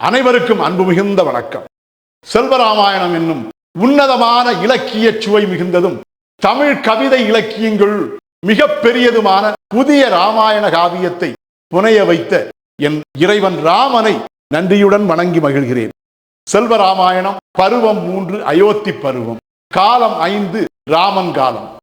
அனைவருக்கும் அன்பு மிகுந்த வணக்கம். செல்வராமாயணம் என்னும் உன்னதமான இலக்கிய சுவை மிகுந்ததும் தமிழ் கவிதை இலக்கியங்கள் மிக பெரியதுமான புதிய ராமாயண காவியத்தை புனைய வைத்த என் இறைவன் ராமனை நன்றியுடன் வணங்கி மகிழ்கிறேன். செல்வராமாயணம் பருவம் மூன்று அயோத்தி பருவம். காலம் ஐந்து ராமன் காலம்.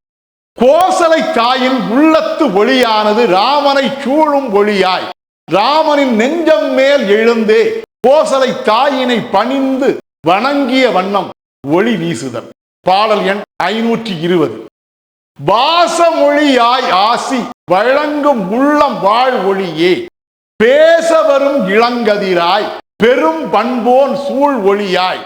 கோசலை தாயின் உள்ளத்து ஒளியானது ராமனை சூழும் ஒளியாய். ராமனின் நெஞ்சம் மேல் எழுந்தே கோசலை தாயினை பணிந்து வணங்கிய வண்ணம் ஒளி வீசுதல். பாடல் எண் ஐநூற்றி இருபது. வாசமொழியாய் ஆசி வழங்கும் உள்ளம் வாழ் ஒளியே. பேச வரும் இளங்கதிராய் பெரும் பண்போன் சூழ் ஒளியாய்.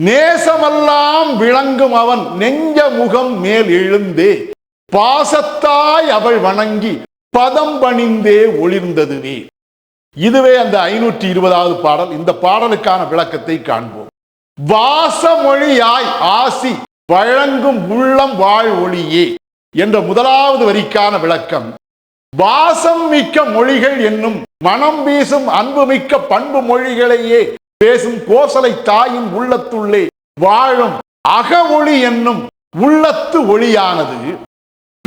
நேசமெல்லாம் விளங்கும் அவன் நெஞ்ச முகம் மேல் எழுந்தே. பாசத்தாய் அவள் வணங்கி பதம் பணிந்தே ஒளிர்ந்ததுவே. இதுவே அந்த ஐநூற்றி இருபதாவது பாடல். இந்த பாடலுக்கான விளக்கத்தை காண்போம். வாசமொழியாய் ஆசி வழங்கும் உள்ளம் வாழ் ஒளியே என்ற முதலாவது வரிக்கான விளக்கம். வாசம் மிக்க மொழிகள் என்னும் மனம் வீசும் அன்பு மிக்க பண்பு மொழிகளையே பேசும் கோசலை தாயின் உள்ளத்துள்ளே வாழும் அகமொழி என்னும் உள்ளத்து ஒளியானது.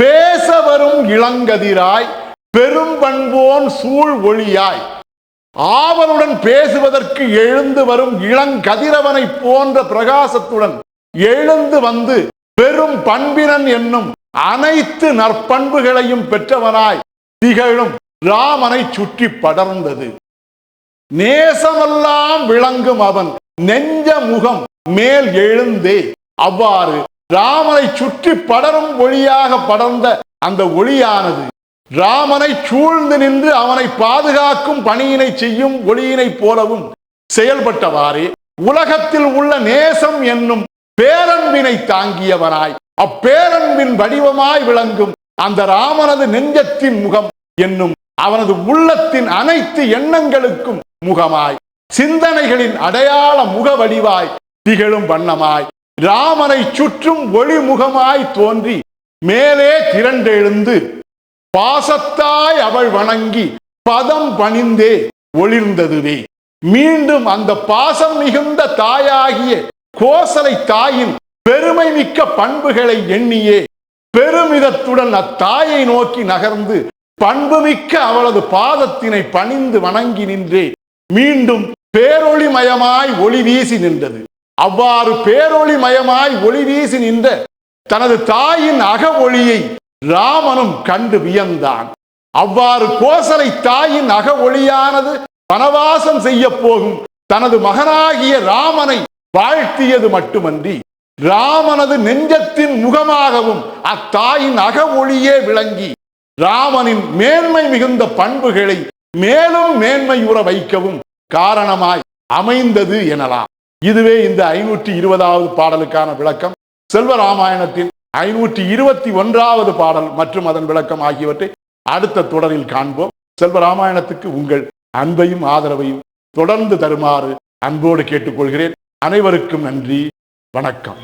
பேச வரும் இளங்கதிராய் பெரும் பண்போன் சூழ் ஒளியாய் ஆவலுடன் பேசுவதற்கு எழுந்து வரும் இளங்கதிரவனை போன்ற பிரகாசத்துடன் எழுந்து வந்து பெரும் பண்பினன் என்னும் அனைத்து நற்பண்புகளையும் பெற்றவனாய் திகழும் ராமனை சுற்றி படர்ந்தது. நேசமெல்லாம் விளங்கும் அவன் நெஞ்ச முகம் மேல் எழுந்தே அவ்வாறு ராமனை சுற்றி படரும் ஒளியாக படர்ந்த அந்த ஒளியானது ராமனை சூழ்ந்து நின்று அவனை பாதுகாக்கும் பணியினை செய்யும் ஒளியினைப் போலவும் செயல்பட்டவாறே உலகத்தில் உள்ள நேசம் என்னும் பேரன்பினை தாங்கியவனாய் அப்பேரன்பின் வடிவமாய் விளங்கும் அந்த ராமனது நெஞ்சத்தின் முகம் என்னும் அவனது உள்ளத்தின் அனைத்து எண்ணங்களுக்கும் முகமாய் சிந்தனைகளின் அடையாள முக வடிவாய் திகழும் வண்ணமாய் ராமனை சுற்றும் ஒளிமுகமாய் தோன்றி மேலே திரண்டெழுந்து பாசத்தாய் அவள் வணங்கி பதம் பணிந்தே ஒளிர்ந்ததுவே. மீண்டும் அந்த பாசம் மிகுந்த தாயாகிய கோசலை தாயின் பெருமை மிக்க பண்புகளை எண்ணியே பெருமிதத்துடன் அத்தாயை நோக்கி நகர்ந்து பண்புமிக்க அவளது பாதத்தினை பணிந்து வணங்கி நின்றே. மீண்டும் பேரொளிமயமாய் ஒளி வீசி நின்றது. அவ்வாறு பேரொளிமயமாய் ஒளி வீசி நின்ற தனது தாயின் அக ஒளியை ராமனும் கண்டு வியந்தான். அவ்வாறு கோசலை தாயின் அக ஒளியானது வனவாசம் செய்ய போகும் தனது மகனாகிய ராமனை வாழ்த்தியது மட்டுமன்றி ராமனது நெஞ்சத்தின் முகமாகவும் அத்தாயின் அக ஒளியே விளங்கி ராமனின் மேன்மை மிகுந்த பண்புகளை மேலும் மேன்மையுற வைக்கவும் காரணமாய் அமைந்தது எனலாம். இதுவே இந்த ஐநூற்றி இருபதாவது பாடலுக்கான விளக்கம். செல்வராமாயணத்தின் ஐநூற்றி இருபத்தி ஒன்றாவது பாடல் மற்றும் அதன் விளக்கம் ஆகியவற்றை அடுத்த தொடரில் காண்போம். செல்வராமாயணத்துக்கு உங்கள் அன்பையும் ஆதரவையும் தொடர்ந்து தருமாறு அன்போடு கேட்டுக்கொள்கிறேன். அனைவருக்கும் நன்றி. வணக்கம்.